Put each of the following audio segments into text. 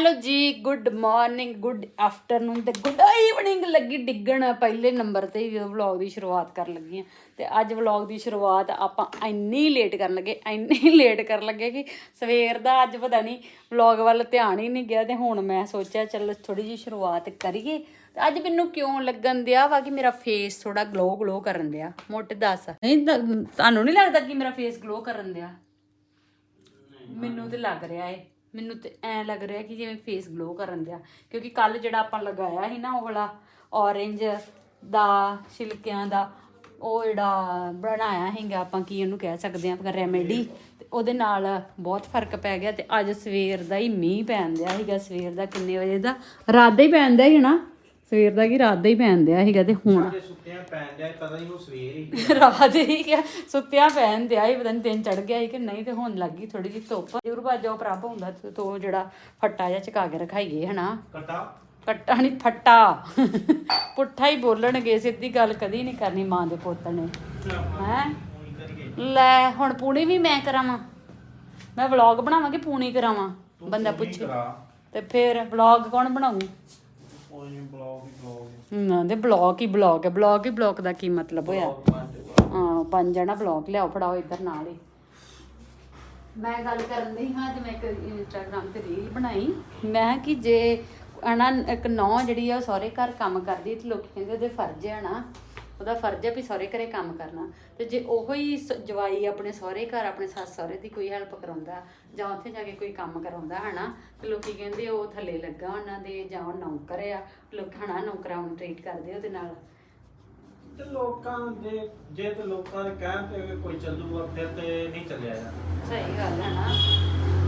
Hello ਜੀ good morning good afternoon ਤੇ good evening ਲੱਗੀ ਡਿੱਗਣ। ਪਹਿਲੇ ਨੰਬਰ ਤੇ ਹੀ ਵਲੌਗ ਦੀ ਸ਼ੁਰੂਆਤ ਕਰਨ ਲੱਗੀ ਹਾਂ। ਤੇ ਅੱਜ ਵਲੌਗ ਦੀ ਸ਼ੁਰੂਆਤ ਆਪਾਂ ਇੰਨੀ ਲੇਟ ਕਰਨ ਲੱਗੇ, ਇੰਨੀ ਲੇਟ ਕਰਨ ਲੱਗੇ ਕਿ ਸਵੇਰ ਦਾ ਅੱਜ ਪਤਾ ਨਹੀਂ ਵਲੌਗ ਵੱਲ ਧਿਆਨ ਹੀ ਨਹੀਂ ਗਿਆ ਤੇ ਹੁਣ ਮੈਂ ਸੋਚਿਆ, ਚੱਲ ਥੋੜੀ ਜੀ ਸ਼ੁਰੂਆਤ ਕਰੀਏ। ਤੇ ਅੱਜ ਮੈਨੂੰ ਕਿਉਂ ਲੱਗਣ ਦਿਆ ਵਾ ਕਿ ਮੇਰਾ ਫੇਸ ਥੋੜਾ ਗਲੋ ਗਲੋ ਕਰਨ ਦਿਆ? ਮੋਟੇ ਦੱਸ। ਨਹੀਂ ਤੁਹਾਨੂੰ ਨਹੀਂ ਲੱਗਦਾ ਕਿ ਮੇਰਾ ਫੇਸ ਗਲੋ ਕਰਨ ਦਿਆ? ਮੈਨੂੰ ਤੇ ਲੱਗ ਰਿਹਾ ਏ। ਮੈਨੂੰ ਤੇ ਐ ਲੱਗ ਰਿਹਾ ਕਿ ਜਿਵੇਂ ਫੇਸ ਗਲੋ ਕਰਨ ਦਿਆ। ਕਿਉਂਕਿ ਕੱਲ ਜਿਹੜਾ ਆਪਾਂ ਲਗਾਇਆ ਸੀ ਨਾ ਉਹ ਵਾਲਾ orange ਦਾ, ਛਿਲਕਿਆਂ ਦਾ, ਉਹ ਜਿਹੜਾ ਬਣਾਇਆ ਹੈਗਾ ਆਪਾਂ ਕੀ ਉਹਨੂੰ ਕਹਿ ਸਕਦੇ ਆਪਾਂ ਰੈਮੇਡੀ ਤੇ ਉਹਦੇ ਨਾਲ ਬਹੁਤ ਫ਼ਰਕ ਪੈ ਗਿਆ ਤੇ ਅੱਜ ਸਵੇਰ ਦਾ ਹੀ ਮੀਂਹ ਪੈਣ ਦਿਆ ਸੀਗਾ। ਸਵੇਰ ਦਾ ਕਿੰਨੇ ਵਜੇ ਦਾ? ਰਾਤ ਦਾ ਹੀ ਪੈਣ ਦਿਆ ਸੀ ਨਾ। ਸਵੇਰ ਦਾ ਕੀ ਰਾਤ ਦਾ ਹੀ ਪੈਣ ਦਿਆ ਸੀਗਾ ਤੇ ਹੁਣ ਸਾਡੇ ਸੁੱਤਿਆਂ ਪੈਣ ਡਿਆ ਪਤਾ ਨਹੀਂ ਉਹ ਸਵੇਰ ਹੀ। ਰਾਤ ਹੀ ਕਿ ਸੁੱਤਿਆ ਪੈਣ ਤੇ ਆਈ ਪਤਾ ਨਹੀਂ ਦਿਨ ਚੜ ਗਿਆ ਸੀ ਕਿ ਨਹੀਂ ਤੇ ਹੁਣ ਲੱਗੀ ਥੋੜੀ ਜਿਹੀ ਧੁੱਪ। ਜ਼ਰੂਰ ਬਾਜੋ ਪ੍ਰਭ ਹੁੰਦਾ ਤੇ ਤੋ ਜਿਹੜਾ ਫੱਟਾ ਜਿਹਾ ਚਕਾ ਕੇ ਰਖਾਈਏ ਹਨਾ? ਕਟਾ ਕੱਟਾ ਨਹੀਂ ਫੱਟਾ। ਪੁੱਠਾ ਹੀ ਬੋਲਣਗੇ ਸਿੱਧੀ ਗੱਲ ਕਦੀ ਨਹੀਂ ਕਰਨੀ ਮਾਂ ਦੇ ਪੁੱਤ ਨੇ। ਹੈ? ਉਹੀ ਕਰੀਏ। ਲੈ ਹੁਣ ਪੂਣੀ ਵੀ ਮੈਂ ਕਰਾਵਾਂ? ਮੈਂ ਵਲੌਗ ਬਣਾਵਾਂਗੀ ਪੂਣੀ ਕਰਾਵਾਂ? ਬੰਦਾ ਪੁੱਛੇ। ਕਰਾ। ਤੇ ਫਿਰ ਵਲੌਗ ਕੌਣ ਬਣਾਊ? ਨਹੀਂ ਬਲੌਗ ਹੀ ਬਲੌਗ ਨਾ ਦੇ ਬਲੌਗ ਹੀ ਬਲੌਗ ਹੈ। ਬਲੌਗ ਹੀ ਬਲੌਗ ਦਾ ਕੀ ਮਤਲਬ ਹੋਇਆ? ਹਾਂ ਪੰਜ ਜਣਾ ਬਲੌਗ ਲਿਆਓ ਫੜਾਓ ਇੱਧਰ ਨਾਲ ਹੀ। ਮੈਂ ਗੱਲ ਕਰਨ ਦੀ ਹਾਂ ਮੈਂ ਇੱਕ ਇੰਸਟਾਗ੍ਰam ਤੇ ਰੀਲ ਬਣਾਈ। ਮੈਂ ਕਿ ਜੇ ਅਣਾ ਇੱਕ ਨੌ ਜਿਹੜੀ ਆ ਉਹ ਸਹੁਰੇ ਘਰ ਕੰਮ ਕਰਦੀ ਤੇ ਲੋਕੀ ਕਹਿੰਦੇ ਉਹਦੇ ਫਰਜ਼ ਹੈ ਨਾ। ਉਹਦਾ ਫਰਜ਼ ਹੈ ਵੀ ਸਹੁਰੇ ਘਰੇ ਕੰਮ ਕਰਨਾ। ਤੇ ਜੇ ਉਹੋ ਹੀ ਸ- ਜਵਾਈ ਆਪਣੇ ਸਹੁਰੇ ਘਰ ਆਪਣੇ ਸੱਸ ਸਹੁਰੇ ਦੀ ਕੋਈ ਹੈਲਪ ਕਰਾਉਂਦਾ ਜਾਂ ਉੱਥੇ ਜਾ ਕੇ ਕੋਈ ਕੰਮ ਕਰਾਉਂਦਾ ਹਨਾ ਤੇ ਲੋਕੀ ਕਹਿੰਦੇ ਉਹ ਥੱਲੇ ਲੱਗਾ ਉਹਨਾਂ ਦੇ ਜਾਂ ਉਹ ਨੌਕਰ ਆ ਲੋਕ ਹਨਾ ਨੌਕਰਾਂ ਨੂੰ ਟ੍ਰੀਟ ਕਰਦੇ ਉਹਦੇ ਨਾਲ। ਤੇ ਲੋਕਾਂ ਦੇ ਜੇ ਤੇ ਲੋਕਾਂ ਦੇ ਕਹਿਣ ਤੇ ਕੋਈ ਚੱਲੂਗਾ ਫਿਰ ਤੇ ਨਹੀਂ ਚੱਲਿਆ ਜਾਂਦਾ। ਸਹੀ ਗੱਲ ਹੈ ਨਾ।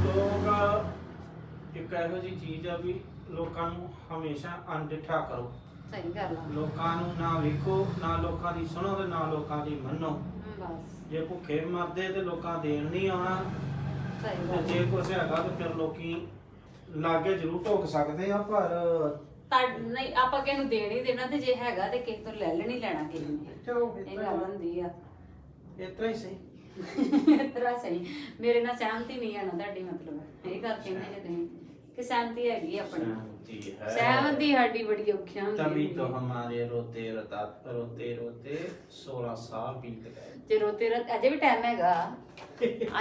ਲੋਕ ਇੱਕ ਇਹੋ ਜਿਹੀ ਚੀਜ਼ ਆ ਵੀ ਲੋਕਾਂ ਨੂੰ ਹਮੇਸ਼ਾ ਅਣਡਿੱਠਾ ਕਰੋ। ਸਹੀ ਗੱਲ ਆ ਲੋਕਾਂ ਨੂੰ ਨਾ ਵੇਖੋ ਨਾ ਲੋਕਾਂ ਦੀ ਸੁਣੋ ਤੇ ਨਾ ਲੋਕਾਂ ਦੀ ਮੰਨੋ। ਹਮ, ਬਸ। ਜੇ ਭੁੱਖੇ ਮਰਦੇ ਤੇ ਲੋਕਾਂ ਦੇਣ ਨਹੀਂ ਆਉਣਾ ਸਹੀ ਤੇ ਗੱਲ। ਜੇ ਕੁਛ ਹੈਗਾ ਤੇ ਫਿਰ ਲੋਕੀ ਲਾਗੇ ਜ਼ਰੂਰ ਢੋਕ ਸਕਦੇ ਆ ਪਰ ਤਾਂ ਨਹੀਂ ਆਪਾਂ ਕਿਸੇ ਨੂੰ ਦੇਣ ਹੀ ਦੇਣਾ ਤੇ ਜੇ ਹੈਗਾ ਤੇ ਕਿਸੇ ਤੋਂ ਲੈ ਲੈਣੀ ਲੈਣਾ ਕਿਸੇ ਨੇ। ਚਲੋ ਇਹ ਗੱਲ ਹੁੰਦੀ ਆ। ਇਤਰਾ ਹੀ ਸਹੀ। ਤੇਰਾ ਸਹੀ। ਮੇਰੇ ਨਾਲ ਸਹਿਮਤੀ ਨਹੀਂ ਹੈ ਨਾ ਤੁਹਾਡੀ ਮਤਲਬ। ਇਹ ਗੱਲ ਕਹਿੰਦੇ ਜੇ ਤੁਸੀਂ। ਕਿ ਸਹਿਮਤੀ ਹੈਗੀ ਆਪਣੀ ਸਹਿਮਤੀ ਹੈ ਸਹਿਮਤੀ ਸਾਡੀ ਬੜੀ ਔਖੀਆਂ तभी ਹੁੰਦੀਆਂ तो हमारे रोते रता रोते रोते 16 साल बीत गए ਜੇ ਰੋਤੇ ਰਤ ਅਜੇ ਵੀ ਟਾਈਮ ਹੈਗਾ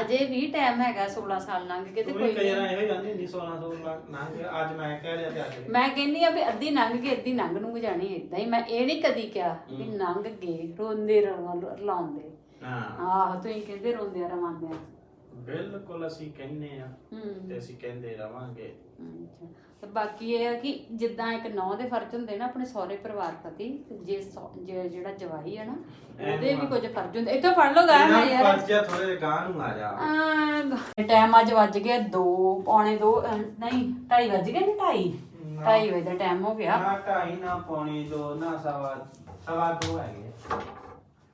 ਅਜੇ ਵੀ ਟਾਈਮ ਹੈਗਾ 16 ਸਾਲ ਲੰਘ ਕੇ ਤੇ ਤੂੰ ਕੋਈ ਵੀ ਕਈ ਨਹੀਂ। ਵਾਰ ਇਹੋ ਜਾਂਦੀ ਨਹੀਂ 16 ਸਾਲ ਨਾ ਅੱਜ ਮੈਂ ਕਹਿ ਰਿਹਾ ਤੇ ਅੱਜ ਮੈਂ ਕਹਿੰਦੀ ਆ ਵੀ ਅੱਧੀ ਲੰਘ ਕੇ ਅੱਧੀ ਲੰਘ ਨੂੰ ਜਾਣੀ ਏਦਾਂ ਹੀ ਮੈਂ ਇਹ ਨਹੀਂ ਕਦੀ ਕਿਹਾ ਵੀ ਲੰਘ ਗਏ ਰੋਂਦੇ ਰਲਾਉਂਦੇ ਹਾਂ ਆਹ ਤੁਸੀਂ ਕਹਿੰਦੇ ਰੋਂਦੇ ਰਵਾਂਦੇ ਬਿਲਕੁਲ ਅਸੀਂ ਕਹਿੰਨੇ ਆ ਹੂੰ। ਤੇ ਅਸੀਂ ਕਹਿੰਦੇ ਰਵਾਂਗੇ। ਅੱਛਾ। ਤੇ ਬਾਕੀ ਇਹ ਆ ਕਿ ਜਿੱਦਾਂ ਇੱਕ ਨੌ ਦੇ ਫਰਜ਼ ਹੁੰਦੇ ਨਾ ਆਪਣੇ ਸਹੁਰੇ ਪਰਿਵਾਰ ਪ੍ਰਤੀ ਤੇ ਜੇ ਜਿਹੜਾ ਜਵਾਈ ਹੈ ਨਾ ਉਹਦੇ ਵੀ ਕੁਝ ਫਰਜ਼ ਹੁੰਦੇ। ਇੱਥੋਂ ਪੜ ਲਓ ਗਾ ਮੈਂ ਇਹਨਾਂ ਯਾਰ। ਫਰਜ਼ ਥੋੜੇ ਗਾਂ ਨੂੰ ਆ ਜਾ। ਟਾਈਮ ਅੱਜ ਵੱਜ ਗਿਆ 2 ਪੌਣੇ 2 ਨਹੀਂ 2:30 ਵੱਜ ਗਏ ਨਹੀਂ 2:30 2:30 ਵਜੇ ਦਾ ਟਾਈਮ ਹੋ ਗਿਆ। ਨਾ ਢਾਈ ਨਾ ਪੌਣੀ ਦੋ ਨਾ ਸਵਾ ਸਵਾ ਦੋ ਹੈਗੇ।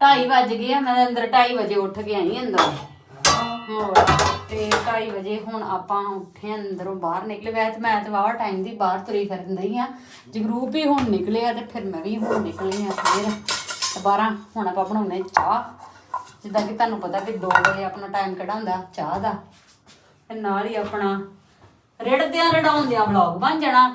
2:30 ਵੱਜ ਗਏ ਆ, ਮੈਂ ਅੰਦਰ 2:30 ਵਜੇ ਉੱਠ ਕੇ ਆਈ ਅੰਦਰ। ਹੋਰ ਤੇ 2:30 ਵਜੇ ਹੁਣ ਆਪਾਂ ਉੱਠੇ ਅੰਦਰੋਂ ਬਾਹਰ ਨਿਕਲੇ ਵੈਸੇ ਤੇ ਮੈਂ ਤੇ ਵਾਵਾ ਟਾਈਮ ਦੀ ਬਾਹਰ ਤੁਰੀ ਫਿਰਨ ਦਈ ਆ। ਜਗਰੂਪ ਹੀ ਹੁਣ ਨਿਕਲੇ ਆ ਤੇ ਫਿਰ ਮੈਂ ਵੀ ਹੁਣ ਨਿਕਲੀ ਆ ਫਿਰ। ਦੁਬਾਰਾ ਹੁਣ ਆਪਾਂ ਬਣਾਉਨੇ ਚਾਹ। ਜਿੱਦਾਂ ਕਿ ਤੁਹਾਨੂੰ ਪਤਾ ਕਿ 2 ਵਜੇ ਆਪਣਾ ਟਾਈਮ ਕਿਹੜਾ ਹੁੰਦਾ ਚਾਹ ਦਾ। ਤੇ ਨਾਲ ਹੀ ਆਪਣਾ ਰਿੜਦਿਆਂ ਰਡਾਉਂਦਿਆਂ ਵਲੌਗ ਬਣ ਜਾਣਾ।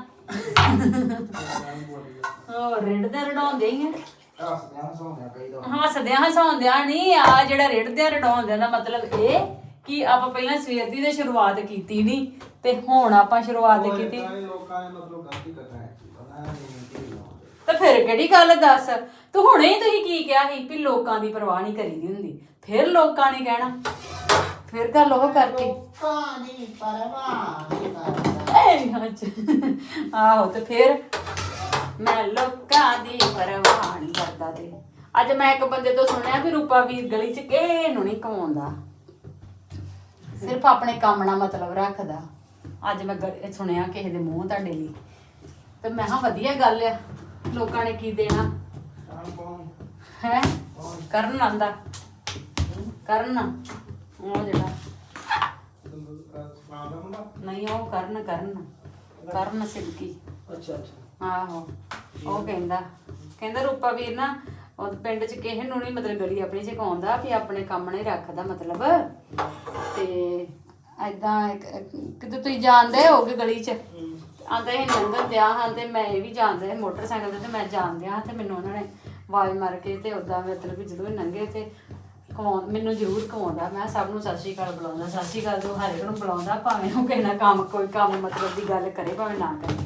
ਹੋਰ ਰਿੜਦਿਆਂ ਰਡਾਉਂਦੇ ਹੀ ਆ। ਹੱਸਦਿਆਂ ਸੌਂਦਿਆਂ ਕਈ ਦੋ ਹੱਸਦਿਆਂ ਹਸਾਉਂਦਿਆਂ ਨਹੀਂ ਆ ਜਿਹੜਾ ਰਿੜਦਿਆਂ ਰਡਾਉਂਦਿਆਂ ਦਾ ਮਤਲਬ ਇਹ ਕਿ ਆਪਾਂ ਪਹਿਲਾਂ ਸਵੇਰ ਦੀ ਤੇ ਸ਼ੁਰੂਆਤ ਕੀਤੀ ਨਹੀਂ ਤੇ ਹੁਣ ਆਪਾਂ ਸ਼ੁਰੂਆਤ ਕੀਤੀ। ਲੋਕਾਂ ਨੇ ਮਤਲਬ ਗਲਤੀ ਕਰਨਾ ਹੈ ਪਤਾ ਨਹੀਂ ਕੀ ਲਾਉਂਦੇ ਤੇ ਫਿਰ ਕਿਹੜੀ ਗੱਲ ਦੱਸ? ਤੂੰ ਹੁਣੇ ਹੀ ਤੁਸੀਂ ਕੀ ਕਿਹਾ ਸੀ ਵੀ ਲੋਕਾਂ ਦੀ ਪਰਵਾਹ ਨਹੀਂ ਕਰੀਦੀ ਹੁੰਦੀ। ਫਿਰ ਲੋਕਾਂ ਨੇ ਕਹਿਣਾ। ਫਿਰ ਗੱਲ ਉਹ ਕਰਤੀ ਕਾਨੀ ਪਰਵਾਹ ਨਹੀਂ ਕਰਦਾ। ਐ ਅੱਜ ਆਹੋ ਤੇ ਫਿਰ ਮੈਂ ਲੋਕਾਂ ਦੀ ਪਰਵਾਹ ਕਰਦਾ ਤੇ। ਅੱਜ ਮੈਂ ਇੱਕ ਬੰਦੇ ਤੋਂ ਸੁਣਿਆ ਵੀ ਰੂਪਾ ਵੀਰ ਗਲੀ 'ਚ ਕਿਸੇ ਨੂੰ ਨਹੀਂ ਕਮਾਉਂਦਾ। ਸਿਰਫ ਆਪਣੇ ਕੰਮ ਨਾਲ ਮਤਲਬ ਰੱਖਦਾ। ਅੱਜ ਮੈਂ ਸੁਣਿਆ ਕਿਸੇ ਦੇ ਮੂੰਹ ਤੁਹਾਡੇ ਲਈ। ਤੇ ਮੈਂ ਹਾਂ ਵਧੀਆ ਗੱਲ ਆ ਲੋਕਾਂ ਨੇ ਕੀ ਦੇਣਾ? ਹੈ? ਕਰਨ ਆਂਦਾ ਕਰਨ। ਉਹ ਜਿਹੜਾ। ਨਹੀਂ ਉਹ ਕਰਨ ਕਰਨ। ਕਰਨ ਸਿੱਧਕੀ ਅੱਛਾ ਅੱਛਾ। ਆਹੋ। ਉਹ ਕਹਿੰਦਾ। ਕਹਿੰਦਾ ਰੂਪਾ ਵੀਰ ਨਾ, ਉਹ ਪਿੰਡ 'ਚ ਕਿਸੇ ਨੂੰ ਨਹੀਂ ਮਤਲਬ ਗਲੀ ਆਪਣੀ 'ਚ ਕਾਉਂਦਾ ਵੀ ਆਪਣੇ ਕੰਮ ਨਹੀਂ ਰੱਖਦਾ ਮਤਲਬ। ਤੇ ਐਦਾਂ ਕਿਤੇ ਤੁਸੀਂ ਜਾਣਦੇ ਹੋਗੇ ਗਲੀ 'ਚ? ਆਂਦਾ ਇਹ ਲੰਘਣ ਦਿਆ ਹਾਂ ਤੇ ਮੈਂ ਇਹ ਵੀ ਜਾਣਦਾ ਹੈ ਮੋਟਰਸਾਈਕਲ ਤੇ ਮੈਂ ਜਾਣਦਿਆ ਹਾਂ ਤੇ ਮੈਨੂੰ ਉਹਨਾਂ ਨੇ ਆਵਾਜ਼ ਮਾਰ ਕੇ ਤੇ ਉਦਾਂ ਮਤਲਬ ਕਿ ਜਦੋਂ ਲੰਘੇ ਤੇ ਕਮਾਉਂ ਮੈਨੂੰ ਜ਼ਰੂਰ ਕਮਾਉਂਦਾ ਮੈਂ ਸਭ ਨੂੰ ਸਤਿ ਸ਼੍ਰੀ ਅਕਾਲ ਬੁਲਾਉਂਦਾ, ਸਤਿ ਸ਼੍ਰੀ ਅਕਾਲ ਤੋਂ ਹਰ ਇੱਕ ਨੂੰ ਬੁਲਾਉਂਦਾ, ਭਾਵੇਂ ਉਹ ਕਿਸੇ ਨਾਲ ਕੰਮ, ਕੋਈ ਕੰਮ ਮਤਲਬ ਦੀ ਗੱਲ ਕਰੇ, ਭਾਵੇਂ ਨਾ ਕਰੇ।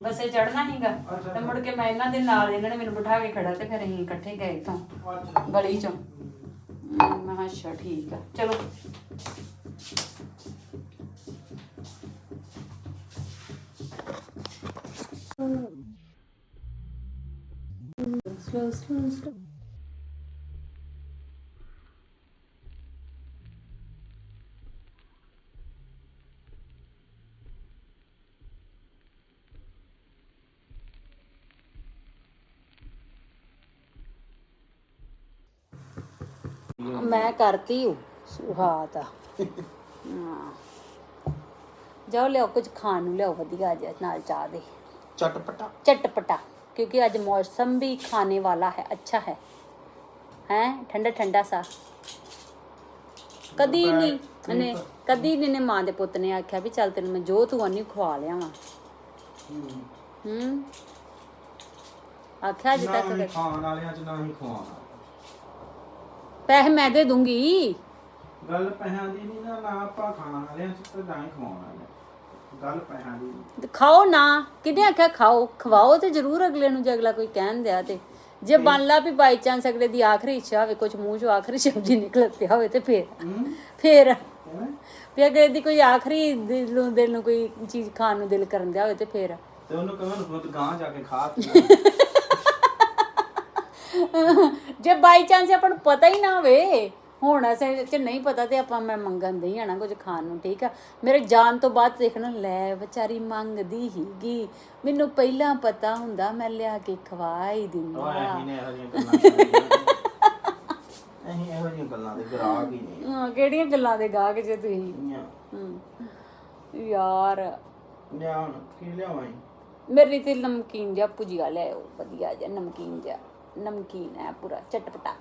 ਬਸੇ ਚੜਨਾ ਹੀਗਾ ਤੇ ਮੁੜ ਕੇ ਮੈਂ ਇਹਨਾਂ ਦੇ ਨਾਲ ਇਹਨਾਂ ਨੇ ਮੈਨੂੰ ਬਿਠਾ ਕੇ ਖੜਾ ਤੇ ਫਿਰ ਅਸੀਂ ਇਕੱਠੇ ਗਏ ਤੋਂ ਗਲੀ ਚੋਂ। ਮੈਂ ਕਿਹਾ ਅੱਛਾ ਠੀਕ ਆ। ਚਲੋ। Slow slow slow ਮੈਂ ਕਰਤੀ ਹੂੰ ਸੁਹਾਤ ਆ ਹਾਂ ਜਾਓ ਲਿਆਓ ਕੁਝ ਖਾਣ ਨੂੰ ਲਿਆਓ ਵਧੀਆ ਜਿਹਾ ਨਾਲ ਚਾਹ ਦੇ ਚਟਪਟਾ चटपटा क्योंकि आज मौसम भी खाने वाला है अच्छा है हैं ठंडा ठंडा सा ਕਦੀ ਨਹੀਂ ਨੇ ਕਦੀ ਨਹੀਂ ਨੇ ਮਾਂ ਦੇ ਪੁੱਤ ਨੇ ਆਖਿਆ ਵੀ ਚੱਲ ਤੈਨੂੰ ਮੈਂ ਜੋ ਤੂੰ ਆਨੀ ਖਵਾ ਲਿਆਵਾਂ ਹੂੰ ਆਖਿਆ ਅਜੇ ਨਾ ਤੱਕ ਹੀ ਕਦੇ। ਖਾਣ ਵਾਲਿਆਂ ਚ ਨਾ ਹੀ ਖਵਾਉਣਾ ਪੈਸੇ ਮੈਂ ਦੇ ਦੂੰਗੀ। ਗੱਲ ਪੈਸਿਆਂ ਦੀ ਨਹੀਂ ਨਾ ਨਾ ਆਪਾਂ ਖਾਣ ਵਾਲਿਆਂ ਚ ਤੇ ਨਾ ਹੀ ਖਵਾਉਣਾ ਗੱਲ ਪੈਸਿਆਂ ਦੀ ਨੀ। ਤੇ ਖਾਓ ਨਾ ਕਿਹਨੇ ਆਖਿਆ ਖਾਓ? ਖਵਾਓ ਤੇ ਜ਼ਰੂਰ ਅਗਲੇ ਨੂੰ ਜੇ ਅਗਲਾ ਕੋਈ ਕਹਿਣ ਦਿਆ ਤੇ। ਜੇ ਮੰਨ ਲਾ ਵੀ ਬਾਈ ਚਾਂਸ ਅਗਲੇ ਦੀ ਆਖਰੀ ਇੱਛਾ ਹੋਵੇ ਕੁਝ ਮੂੰਹ ਚੋਂ ਆਖਰੀ ਸ਼ਬਦ ਹੀ ਨਿਕਲ ਪਿਆ ਹੋਵੇ ਤੇ ਫੇਰ। ਹੂੰ। ਫੇਰ। ਕਿਵੇਂ? ਵੀ ਅਗਲੇ ਦੀ ਕੋਈ ਆਖਰੀ ਦਿਲ ਨੂੰ ਦਿਲ ਨੂੰ ਕੋਈ ਚੀਜ਼ ਖਾਣ ਨੂੰ ਦਿਲ ਕਰਨ ਦਿਆ ਹੋਵੇ ਤੇ ਫੇਰ। ਤੇ ਉਹਨੂੰ ਕਹਾਂ ਨੂੰ ਗਾਂ ਜਾ ਕੇ ਖਾ ਤੂੰ। ਜੇ ਬਾਈ ਚਾਂਸ ਆਪਾਂ ਨੂੰ ਪਤਾ ਹੀ ਨਾ ਹੋਵੇ ਹੁਣ ਅਸੇ ਚ ਨਹੀਂ ਪਤਾ ਤੇ ਆਪਾਂ ਮੈਂ ਮੰਗਣ ਨਹੀਂ ਆਣਾ ਕੁਝ ਖਾਣ ਨੂੰ ਠੀਕ ਆ? ਮੇਰੇ ਜਾਣ ਤੋਂ ਬਾਅਦ ਦੇਖਣਾ ਲੈ ਵਿਚਾਰੀ ਮੰਗਦੀ ਹੀਗੀ ਮੈਨੂੰ ਪਹਿਲਾਂ ਪਤਾ ਹੁੰਦਾ ਮੈਂ ਲਿਆ ਕੇ ਖਵਾ ਹੀ ਦਿੰਦਾ। ਨੇ ਇਹੋ ਜਿਹੀਆਂ ਗੱਲਾਂ ਦੇ ਗਰਾਕ ਹੀ ਨਹੀਂ ਹਾਂ ਕਿਹੜੀਆਂ ਗੱਲਾਂ ਦੇ ਗਾਹਕ ਜੇ ਤੁਸੀਂ। ਹਮ, ਯਾਰ। ਕੀ ਲਿਆਵਾਂ? ਮੇਰੀ ਤੇ ਨਮਕੀਨ ਜਿਹਾ ਭੁਜੀਆ ਲੈ ਆਓ ਵਧੀਆ ਜਿਹਾ ਨਮਕੀਨ ਜਿਹਾ। नमकीन है पूरा चटपटा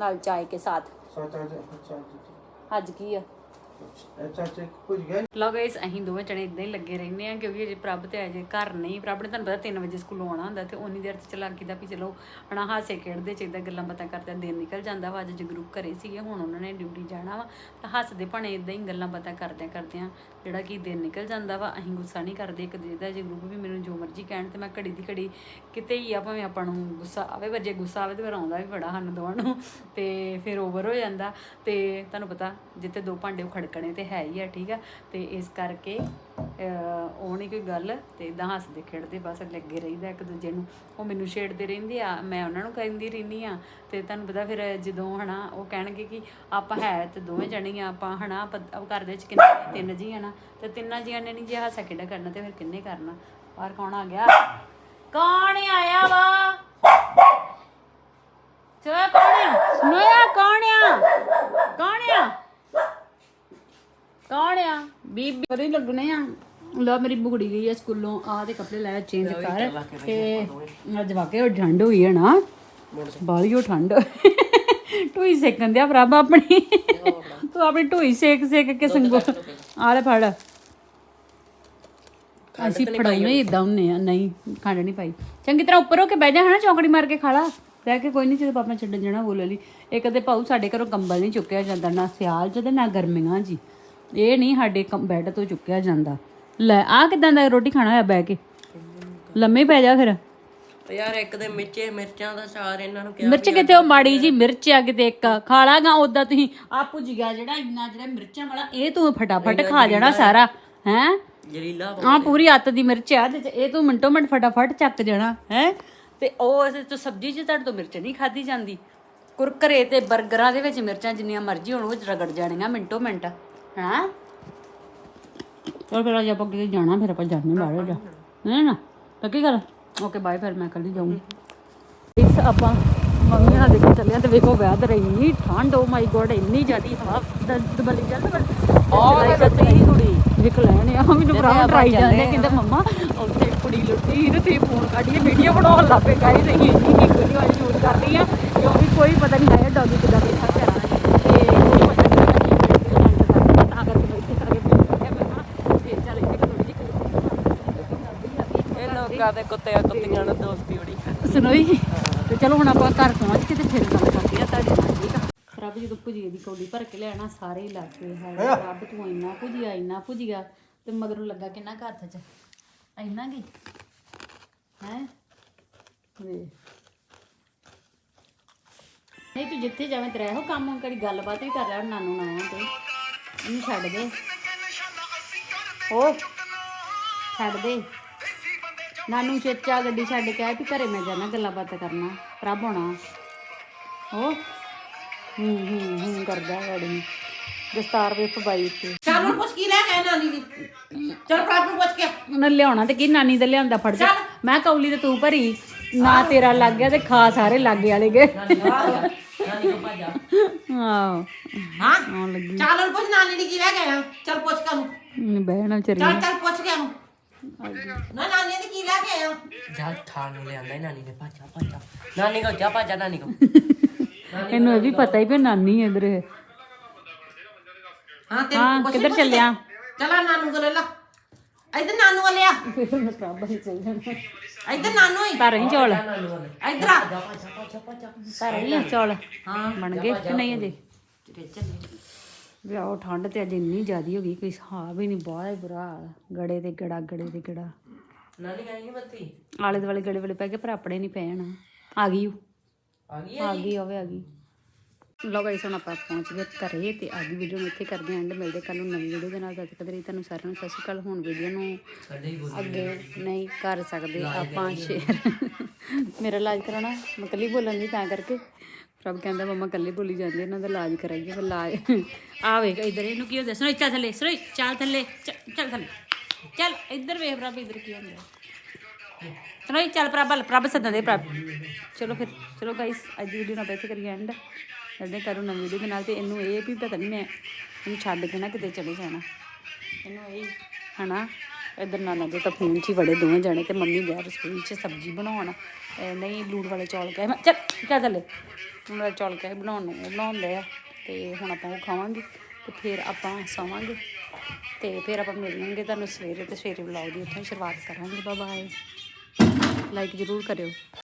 ਨਾਲ ਚਾय ਕੇ ਸਾਥ ਸੱਚ ਅੱਜ ਸੱਚ ਅੱਜ आज की है ਅੱਛਾ ਕੁਝ ਗਿਆ। ਲੋ ਗਾਇਸ ਅਸੀਂ ਦੋਵੇਂ ਜਣੇ ਇਦਾਂ ਹੀ ਲੱਗੇ ਰਹਿੰਦੇ ਆ ਕਿਉਂਕਿ ਅਜੇ ਪ੍ਰਭ ਤੇ ਅਜੇ ਘਰ ਨਹੀਂ, ਪ੍ਰਭ ਨੇ ਤੁਹਾਨੂੰ ਪਤਾ 3 ਵਜੇ ਸਕੂਲੋਂ ਆਉਣਾ ਹੁੰਦਾ ਤੇ ਉਨੀ ਦੇਰ ਚ ਚਲਾਕੀ ਦਾ ਵੀ ਚਲੋ ਹਣਾ ਹਾਸੇ ਖੇਡਦੇ ਚ ਗੱਲਾਂ ਬਾਤਾਂ ਕਰਦੇ ਦਿਨ ਨਿਕਲ ਜਾਂਦਾ ਵਾ, ਅੱਜ ਜਗਰੂਪ ਘਰੇ ਸੀਗੇ, ਹੁਣ ਉਹਨਾਂ ਨੇ ਡਿਊਟੀ ਜਾਣਾ ਵਾ, ਤਾਂ ਹੱਸਦੇ ਭਾਣੇ ਇਦਾਂ ਹੀ ਗੱਲਾਂ ਬਾਤਾਂ ਕਰਦਿਆਂ ਕਰਦਿਆਂ ਜਿਹੜਾ ਕਿ ਦਿਨ ਨਿਕਲ ਜਾਂਦਾ ਵਾ, ਅਸੀਂ ਗੁੱਸਾ ਨਹੀਂ ਕਰਦੇ, ਇੱਕ ਦੂਜੇ ਦਾ ਜਗਰੂਪ ਵੀ ਮੈਨੂੰ ਜੋ ਮਰਜ਼ੀ ਕਹਿਣ ਤੇ ਮੈਂ ਘੜੀ ਦੀ ਘੜੀ ਕਿਤੇ ਹੀ ਆ, ਭਾਵੇਂ ਆਪਾਂ ਨੂੰ ਗੁੱਸਾ ਆਵੇ, ਪਰ ਜੇ ਗੁੱਸਾ ਆਵੇ ਤੇ ਫਿਰ ਆਉਂਦਾ ਵੀ ਬੜਾ ਸਾਨੂੰ ਦੋਵਾਂ ਨੂੰ ਤੇ ਫਿਰ ਓਵਰ ਹੋ ਜਾਂਦਾ ਤੇ ਤੁਹਾਨੂੰ ਪਤਾ ਜਿੱਤੇ ਦੋ ਭਾਂਡੇ ਉਹ ਖੜਕਣੇ ਤੇ ਹੈ ਹੀ ਆ, ਠੀਕ ਆ? ਤੇ ਇਸ ਕਰਕੇ ਉਹ ਨਹੀਂ ਕੋਈ ਗੱਲ ਤੇ ਇਦਾਂ ਹੱਸਦੇ ਖੇਡਦੇ ਬਸ ਲੱਗੇ ਰਹੀਦਾ ਇੱਕ ਦੂਜੇ ਨੂੰ। ਉਹ ਮੈਨੂੰ ਛੇੜਦੇ ਰਹਿੰਦੇ ਆ, ਮੈਂ ਉਹਨਾਂ ਨੂੰ ਕਹਿੰਦੀ ਰਹਿੰਦੀ ਆ ਤੇ ਤੁਹਾਨੂੰ ਪਤਾ ਫਿਰ ਜਦੋਂ ਹਨਾ ਉਹ ਕਹਿਣਗੇ ਕਿ ਆਪਾਂ ਹੈ ਤੇ ਦੋਵੇਂ ਜਣੀਆਂ ਆਪਾਂ ਹਨਾ ਆਪਾਂ ਘਰ ਦੇ ਵਿੱਚ ਕਿੰਨੇ ਤਿੰਨ ਜੀ ਹਨਾ ਤੇ ਤਿੰਨਾਂ ਜੀਆਂ ਨੇ ਨਹੀਂ ਜੇ ਹਾਸਾ ਖੇਡਾ ਕਰਨਾ ਤੇ ਫਿਰ ਕਿੰਨੇ ਕਰਨਾ? ਬਾਹਰ ਕੌਣ ਆ ਗਿਆ? ਕੌਣ ਆਇਆ ਵਾ? ਚੋ ਕੌਣ ਆ? ਨੋਇਆ ਕੌਣ ਆ? ਕੌਣ ਆ? ਕੌਣ ਆ? ਬੀਬੀ ਕਰੀ ਲੱਗਣੇ ਆ। ਲੋ ਮੇਰੀ ਬੁਗੜੀ ਗਈ ਆ ਸਕੂਲੋਂ। ਆ ਤੇ ਕੱਪੜੇ ਲੈ ਚੇਂਜ ਕਰ। ਤੇ ਅੱਜ ਵਾਕੇ ਉਹ ਠੰਡ ਹੋਈ ਹੈ ਨਾ। ਬਾਲੀ ਉਹ ਠੰਡ। ਟੋਈ ਸੇਕਣ ਦਿਆ ਪ੍ਰਭ ਆਪਣੀ। ਤੂੰ ਆਪਣੀ ਟੋਈ ਸੇਕ ਸੇਕ ਕੇ ਸੰਗੋ ਆ ਲੈ ਫੜ। ਅਸੀਂ ਫੜਾਉਨੇ ਇਦਾਂ ਹੁੰਨੇ ਆ। ਨਹੀਂ ਖੰਡ ਨਹੀਂ ਪਾਈ। ਚੰਗੀ ਤਰ੍ਹਾਂ ਉੱਪਰ ਹੋ ਕੇ ਬਹਿ ਜਾ ਹਨਾ ਚੌਂਕੜੀ ਮਾਰ ਕੇ ਖਾ ਲਾ। ਬਹਿ ਕੇ ਕੋਈ ਨਹੀਂ ਜਦੋਂ ਪਾਪਾ ਛੱਡਣ ਜਾਣਾ ਬੋਲ ਲਈ ਇੱਕ ਤੇ ਭਾਊ ਸਾਡੇ ਘਰੋਂ ਕੰਬਲ ਨਹੀਂ ਚੁੱਕਿਆ ਜਾਂਦਾ ਨਾ ਸਿਆਲ ਚ ਤੇ ਨਾ ਗਰਮੀਆਂ ਜੀ ਇਹ ਨਹੀਂ ਸਾਡੇ ਬੈੱਡ ਤੋਂ ਚੁੱਕਿਆ ਜਾਂਦਾ। ਲੈ ਆ ਕਿਦਾਂ ਦਾ ਰੋਟੀ ਖਾਣਾ ਹੋਇਆ ਬਹਿ ਕੇ? ਲੰਮੇ ਪੈ ਜਾ ਫਿਰ। ਯਾਰ ਇੱਕ ਦੇ ਮਿਰਚੇ ਮਿਰਚਾਂ ਦਾ ਚਾਰ ਇਹਨਾਂ ਨੂੰ ਕਿਹਾ ਮਿਰਚ ਕਿਤੇ ਉਹ ਮਾੜੀ ਜੀ ਮਿਰਚ ਆ ਕਿਤੇ ਇੱਕ। ਖਾ ਲਾਗਾ ਉਦਾਂ ਤੁਸੀਂ ਆ ਭੁੱਜ ਗਿਆ ਜਿਹੜਾ ਇੰਨਾ ਜਿਹੜਾ ਮਿਰਚਾਂ ਵਾਲਾ ਇਹ ਤੂੰ ਫਟਾਫਟ ਖਾ ਜਾਣਾ ਸਾਰਾ ਹੈ? ਜਰੀਲਾ ਆ ਪੂਰੀ ਅੱਤ ਦੀ ਮਿਰਚ ਆ ਤੇ ਇਹ ਤੂੰ ਮਿੰਟੋ ਮਿੰਟ ਫਟਾਫਟ ਚੱਕ ਜਾਣਾ ਹੈ? ਤੇ ਉਹ ਇਸ ਤੋਂ ਸਬਜ਼ੀ 'ਚ ਤੁਹਾਡੇ ਤੋਂ ਮਿਰਚ ਨਹੀਂ ਖਾਦੀ ਜਾਂਦੀ। ਕੁਰਕਰੇ ਤੇ 버ਗਰਾਂ ਦੇ ਵਿੱਚ ਮਿਰਚਾਂ ਜਿੰਨੀਆਂ ਮਰਜ਼ੀ ਹੋਣ ਉਹ ਰਗੜ ਜਾਣੀਆਂ ਮਿੰਟੋ ਮਿੰਟ। ਹਾਂ? ਚਲ ਫਿਰ ਅੱਜ ਆਪਾਂ ਕਿਤੇ ਜਾਣਾ ਫਿਰ ਆਪਾਂ ਜਾਣੇ ਬਾਹਰ ਜਾ। ਨਹੀਂ ਨਾ। ਤਾਂ ਕੀ ਕਰ ਓਕੇ ਬਾਏ ਫਿਰ ਮੈਂ ਕੱਲ ਹੀ ਜਾਊਂਗੀ। ਇਸ ਆਪਾਂ ਮੰਮੀ ਨਾਲ ਦੇਖੋ ਚੱਲਿਆ ਤੇ ਵੇਖੋ ਵੈਦਰ ਇੰਨੀ ਠੰਡ ਓ ਮਾਈ ਗੋਡ ਇੰਨੀ ਜ਼ਿਆਦੀ ਹਵਾ। ਦਬਲੀ ਜਾਂਦੀ ਪਰ ਆ ਸੱਚੀ ਕੁੜੀ। ਵਿਕ ਲੈਣੇ ਆ ਮੈਨੂੰ ਭਰਾ ਟਰਾਈ ਜਾਂਦੇ ਕਹਿੰਦੇ ਮੰਮਾ ਉੱਥੇ ਕੁੜੀ ਲੁੱਟੀ ਤੇ ਤੇ ਫੋਨ ਕੱਢੀਏ ਵੀਡੀਓ ਬਣਾਉਣ ਲੱਗ ਪਏ ਗਾਈ ਨਹੀਂ ਇੰਨੀ ਕੀ ਵੀਡੀਓ ਅੱਜ ਸ਼ੂਟ ਕਰ ਰਹੀ ਆ ਕਿਉਂਕਿ ਕੋਈ ਪਤਾ ਨਹੀਂ ਹੈ ਡੌਗੀ ਕਿੱਦਾਂ ਬੈਠਾ ਘਰਾਂ 'ਚ ਤੇ ਕੋਈ ਪਤਾ ਨਹੀਂ ਹੈ ਕਿ ਤਾਂ ਕਰਕੇ ਮੈਂ ਇੱਥੇ ਆ ਕੇ ਫੋਨ ਕੱਢਿਆ ਮੈਂ ਕਿਹਾ ਫੇਰ ਚੱਲ ਇੱਥੇ ਥੋੜੀ ਜਿਹੀ ਲੋਕਾਂ ਦੇ ਕੁੱਤੇ ਕੁੱਤੀਆਂ ਨਾਲ ਦੋਸਤੀ ਬੜੀ। ਸੁਣੋਈ ਤੇ ਚਲੋ ਹੁਣ ਆਪਾਂ ਘਰ ਪਹੁੰਚ ਕੇ ਤੇ ਫਿਰ ਗੱਲ ਕਰਦੇ ਆ ਤੁਹਾਡੇ ਨਾਲ ਠੀਕ ਆ? ਰੱਬ ਜਦੋਂ ਭੁਜੀਏ ਦੀ ਕੌਲੀ ਭਰ ਕੇ ਲਿਆਣਾ ਸਾਰੇ ਹੀ ਲੱਗੇ ਹੈ ਰੱਬ ਤੂੰ ਇੰਨਾ ਭੁਜੀਆ ਇੰਨਾ ਭੁਜੀਆ ਤੇ ਮਗਰੋਂ ਲੱਗਾ ਕਿੰਨਾ ਹੱਥ 'ਚ ਇੰਨਾ ਕੀ? ਹੈ? ਵੇ। ਨਹੀਂ ਤੂੰ ਜਿੱਥੇ ਜਾਵੇਂ ਤੇਰਾ ਇਹੋ ਕੰਮ ਕਰੀ ਗੱਲਬਾਤ ਵੀ ਕਰ ਲੈ ਹੁਣ ਨਾਨੂ ਨਾ ਆਇਆ ਤੇ। ਇਹਨੂੰ ਛੱਡ ਦੇ। ਉਹ ਛੱਡ ਦੇ। ਨਾਨੂ ਚੇਚਾ ਗੱਡੀ ਛੱਡ ਕੇ ਆਇਆ ਵੀ ਘਰੇ ਮੈਂ ਜਾਣਾ ਗੱਲਾਂ ਬਾਤਾਂ ਕਰਨਾ ਪ੍ਰਭ ਹੋਣਾ ਉਹ ਹੂੰ ਹੂੰ ਹੂੰ ਕਰਦਾ ਗਾੜੀ ਦਸਤਾਰ ਵੇ ਪਵਾਈ ਉੱਤੇ ਚੱਲ ਹੁਣ ਪੁੱਛ ਕੀ ਲੈ ਕੇ ਆਇਆ ਨਾਨੀ ਦੀ? ਚੱਲ ਪ੍ਰਾਪ ਨੂੰ ਪੁੱਛ ਕੇ ਉਹਨੇ ਲਿਆਉਣਾ ਤੇ ਕੀ ਨਾਨੀ ਦਾ ਲਿਆਂਦਾ ਫੜ ਜਾ ਮੈਂ ਕੌਲੀ ਤੇ ਤੂੰ ਭਰੀ ਨਾ ਤੇਰਾ ਲੱਗ ਗਿਆ ਤੇ ਖਾ ਸਾਰੇ ਲਾਗੇ ਵਾਲੇ ਗਏ। ਨਾਨੀ ਕੋ ਭਾਜਾ ਆਹ। ਹਾਂ। ਆਉਣ ਲੱਗੀ। ਚੱਲ ਹੁਣ ਪੁੱਛ ਨਾਨੀ ਦੀ ਕੀ ਲੈ ਕੇ ਆਇਆ। ਚੱਲ ਪੁੱਛ ਕੇ ਉਹਨੇ। ਬਹਿਣਾ ਵਿਚਾਰੀ ਚੱਲ ਚੱਲ ਪੁੱਛ ਕੇ ਉਹਨੂੰ। ਨਾ ਨਾਨੀ ਦੀ ਕੀ ਲੈ ਕੇ ਆਇਆ ਜਾ ਥਾਣ ਨੂੰ ਲਿਆਂਦਾ ਈ ਨਾਨੀ ਨੇ ਭਾਜਾ ਭਾਜਾ। ਨਾਨੀ ਕੋ ਜਾ ਭਾਜਾ ਨਾਨੀ ਕੋ ਇਹਨੂੰ ਇਹ ਵੀ ਪਤਾ ਹੀ ਵੀ ਨਾਨੀ ਇਧਰ ਹਾਂ ਤੇ ਹਾਂ ਕਿੱਧਰ ਚੱਲਿਆ? ਚਲਾ ਨਾਨੂ ਕੋਲ ਲੈ ਲਾ। ਇੱਧਰ ਨਾਨੂ ਵੱਲ ਆ ਹੀ ਚੱਲ ਇੱਧਰ ਨਾਨੂ ਹੀ ਘਰ ਹੀ ਚੌਲ? ਇੱਧਰ ਆ। ਜਾ ਭਾਜਾ ਭਾਜਾ ਭਾਜਾ। ਘਰ ਹੀ ਆ ਚੌਲ? ਹਾਂ। ਬਣ ਗਏ ਕਿ ਨਹੀਂ ਅਜੇ? ਤੇਰੇ ਚੱਲੇ। ਵੀ ਆਹ ਠੰਡ ਤੇ ਅੱਜ ਇੰਨੀ ਜ਼ਿਆਦੀ ਹੋ ਗਈ ਕੋਈ ਹਿਸਾਬ ਹੀ ਨਹੀਂ ਬਹੁਤ ਹੀ ਬੁਰਾ ਹਾਲ ਗੜੇ ਤੇ ਗੜਾ ਗੜੇ ਤੇ ਗੜਾ। ਨਾਨੀ ਗਈ ਨਹੀਂ ਬੱਤੀ? ਆਲੇ ਦੁਆਲੇ ਗੜੇ ਵਾਲੇ ਪੈ ਗਏ ਪਰ ਆਪਣੇ ਨਹੀਂ ਪੈਣ। ਆ ਗਈ ਉਹ। ਆ ਗਈ ਆ ਗਈ ਹੋਵੇ ਆ ਗਈ। ਲੋ ਗਾਇਸ ਹੁਣ ਆਪਾਂ ਪਹੁੰਚ ਗਏ ਘਰੇ ਤੇ ਅੱਜ ਵੀਡੀਓ ਨੂੰ ਇੱਥੇ ਕਰਦੇ ਆਂ ਐਂਡ ਮਿਲਦੇ ਕੱਲ ਨੂੰ ਨਵੀਂ ਵੀਡੀਓ ਦੇ ਨਾਲ। ਤਦ ਤੱਕ ਲਈ ਤੁਹਾਨੂੰ ਸਾਰਿਆਂ ਨੂੰ ਸਤਿ ਸ਼੍ਰੀ ਅਕਾਲ। ਹੁਣ ਵੀਡੀਓ ਨੂੰ ਸਾਡੇ ਹੀ ਬੋਲ ਅੱਗੇ ਨਹੀਂ ਕਰ ਸਕਦੇ ਆਪਾਂ ਸ਼ੇਅਰ ਮੇਰਾ ਇਲਾਜ ਕਰਾਉਣਾ ਮੈਂ ਇਕੱਲੀ ਬੋਲਣ ਦੀ ਤਾਂ ਕਰਕੇ। ਪ੍ਰਭ ਕਹਿੰਦਾ ਮਮਾ ਇਕੱਲੇ ਬੋਲੀ ਜਾਂਦੇ, ਇਹਨਾਂ ਦਾ ਇਲਾਜ ਕਰਾਈਏ, ਫਿਰ ਇਲਾਜ ਆਵੇ ਇਧਰ ਇਹਨੂੰ ਕੀ ਹੁੰਦਾ ਸੁਣੋ ਚੱਲ ਥੱਲੇ ਸੁਣੋ ਚੱਲ ਥੱਲੇ ਚੱਲ ਥੱਲੇ, ਚੱਲ, ਇੱਧਰ ਵੇਖ ਪ੍ਰਭ, ਇੱਧਰ ਕੀ ਹੁੰਦਾ। ਸੁਣੋ ਚੱਲ ਪ੍ਰਭ ਪ੍ਰਭ ਸੱਦਣ ਦੇ, ਪ੍ਰਭ। ਚਲੋ ਫਿਰ, ਚਲੋ ਗਾਇਸ ਅੱਜ ਦੀ ਵੀਡੀਓ ਨਾਲ ਬੈਠ ਕਰੀਏ ਐਂਡ ਕਰਦੇ ਕਰੂ ਨਵੀਂ ਵੀਡੀਓ ਦੇ ਨਾਲ, ਤੇ ਇਹਨੂੰ ਇਹ ਵੀ ਪਤਾ ਨਹੀਂ ਮੈਂ, ਇਹਨੂੰ ਛੱਡ ਕੇ ਨਾ ਕਿਤੇ ਚਲੇ ਜਾਣਾ। ਇਹਨੂੰ ਇਹ ਹਨਾ, ਇਧਰ ਨਾਨਾ ਦੇ ਤਾਂ ਫੋਨ 'ਚ ਹੀ ਬੜੇ ਦੋਵੇਂ ਜਾਣੇ, ਤੇ ਮੰਮੀ ਗਿਆ ਰਸੋਈ 'ਚ ਸਬਜ਼ੀ ਬਣਾਉਣ। ਇਹ ਨਹੀਂ ਲੂਣ ਵਾਲੇ ਚੌਲ ਕਹੇ ਮੈਂ ਚੱਲ ਚੱਲ ਥੱਲੇ। ਲੂਣ ਵਾਲੇ ਚੌਲ ਕਹੇ ਬਣਾਉਣ ਨੂੰ ਉਹ ਬਣਾਉਂਦੇ ਆ। ਤੇ ਹੁਣ ਆਪਾਂ ਉਹ ਖਾਵਾਂਗੇ ਤੇ ਫਿਰ ਆਪਾਂ ਸੌਵਾਂਗੇ। ਤੇ ਫਿਰ ਆਪਾਂ ਮਿਲਾਂਗੇ ਤੁਹਾਨੂੰ ਸਵੇਰੇ ਤੇ ਸਵੇਰੇ ਵਲੌਗ ਦੀ ਉੱਥੋਂ ਸ਼ੁਰੂਆਤ ਕਰਾਂਗੇ। ਬਾਏ ਲਾਈਕ ਜ਼ਰੂਰ ਕਰਿਓ।